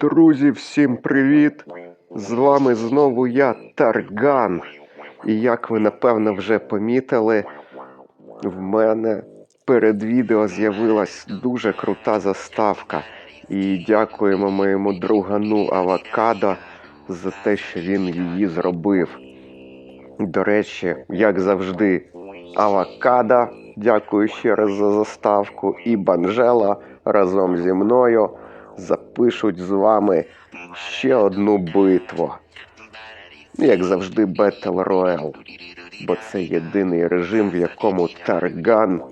Друзі, всім привіт! З вами знову я, Тарган. І як ви напевно вже помітили, в мене перед відео з'явилась дуже крута заставка. І дякуємо моєму другану Авокадо за те, що він її зробив. До речі, як завжди, Авокадо, дякую ще раз за заставку, і Банжела разом зі мною запишуть з вами ще одну битву. Як завжди, Battle Royale. Бо це єдиний режим, в якому Тарган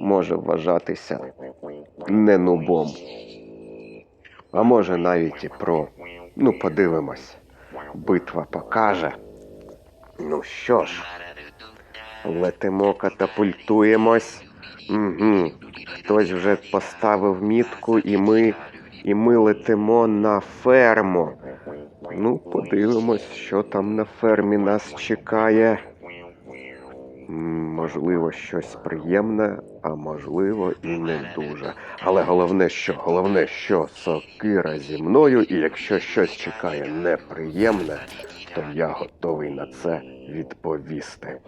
може вважатися не нубом. А може навіть і про. Ну, подивимось. Битва покаже. Ну що ж, летимо, катапультуємось. Угу. Хтось вже поставив мітку, і ми, і ми летимо на ферму. Ну, подивимось, що там на фермі нас чекає. Можливо, щось приємне, а можливо і не дуже. Але головне, що головне, що сокира зі мною, і якщо щось чекає неприємне, то я готовий на це відповісти.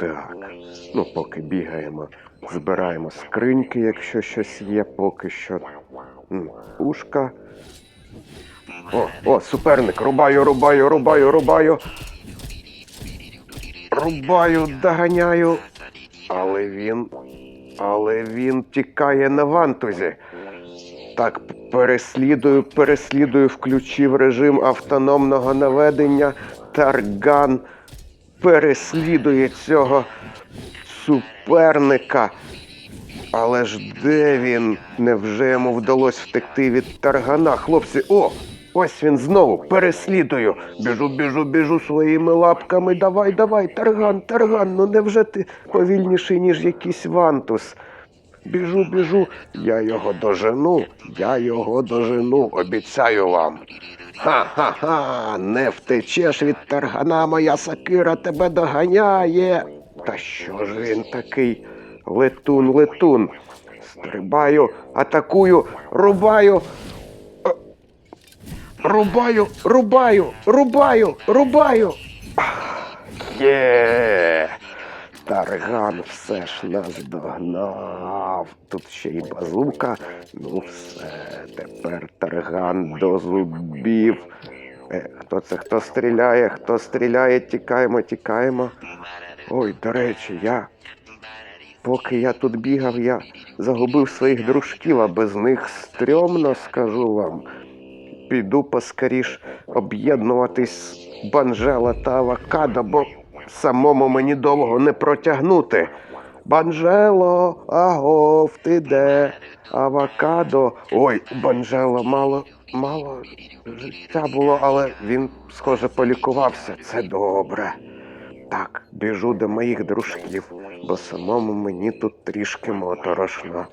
Так, ну поки бігаємо, збираємо скриньки, якщо щось є, поки що. М, Ушка. О, о, суперник! Рубаю, рубаю, рубаю, рубаю. Рубаю, доганяю. Але він. Але він тікає на вантузі. Так, переслідую, переслідую, включив режим автономного наведення. Тарган переслідує цього суперника. Але ж де він? Невже йому вдалося втекти від таргана? Хлопці, о! Ось він знову переслідую. Біжу, біжу, біжу своїми лапками. Давай, давай, тарган, тарган. Ну невже ти повільніший, ніж якийсь вантус? Біжу, біжу, я його дожену, я його дожену, обіцяю вам. Ха-ха-ха, не втечеш від таргана, моя сакира тебе доганяє. Та що ж він такий? Летун, летун. Стрибаю, атакую, рубаю. Е, Рубаю, рубаю, рубаю, рубаю. Є. Тарган все ж нас догнав. Тут ще й базука. Ну все, тепер тарган до зубів. Е, хто це? Хто стріляє? Хто стріляє? Тікаємо, тікаємо. Ой, до речі, я. Поки я тут бігав, я загубив своїх дружків, а без них стрьомно скажу вам. Піду поскоріш об'єднуватись Банжела та Авокадо, бо самому мені довго не протягнути. Банжело, агов, ти де? Авокадо. Ой, Банжело мало, мало життя було, але він, схоже, полікувався. Це добре. Так, біжу до моїх дружків, бо самому мені тут трішки моторошно.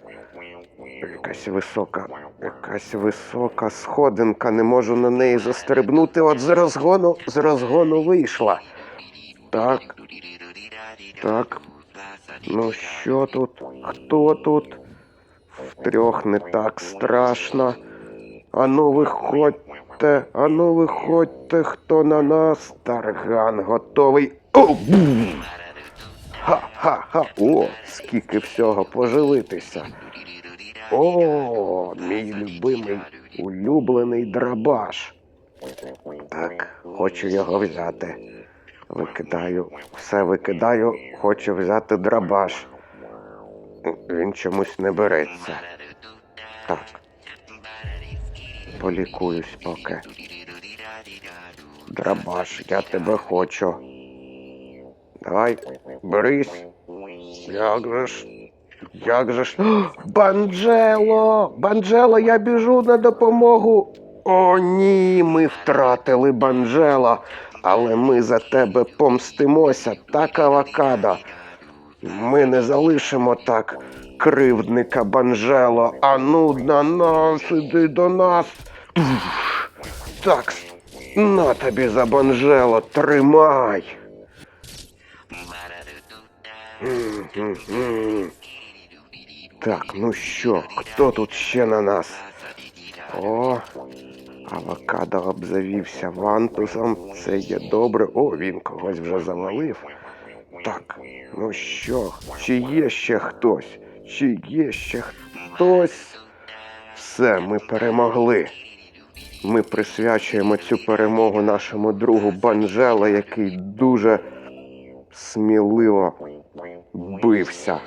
Якась висока, якась висока сходинка, не можу на неї застрибнути. От з розгону, з розгону вийшла. Так. Так. Ну що тут? Хто тут? Втрьох не так страшно. Ану, виходьте, ану, виходьте, хто на нас? Тарган готовий. Ха-ха-ха! О, скільки всього поживитися. О, мій любимий улюблений драбаш. Так, хочу його взяти. Викидаю, все викидаю, хочу взяти драбаш. Він чомусь не береться. Так. Полікуюсь поки. Драбаш, я тебе хочу. Давай, берись. Як же ж? Як же ж. Банджело! Банджело, я біжу на допомогу. О, ні, ми втратили Банджела, але ми за тебе помстимося, так, авокадо. Ми не залишимо так кривдника Банжело. Ану на нас, іди до нас. Так, на тобі за Банжело, тримай. Так, ну що, хто тут ще на нас? О, Авокадо обзавівся вантусом. Це є добре. О, він когось вже завалив. Так, ну що, чи є ще хтось? Чи є ще хтось? Все, ми перемогли. Ми присвячуємо цю перемогу нашому другу Банжела, який дуже сміливо бився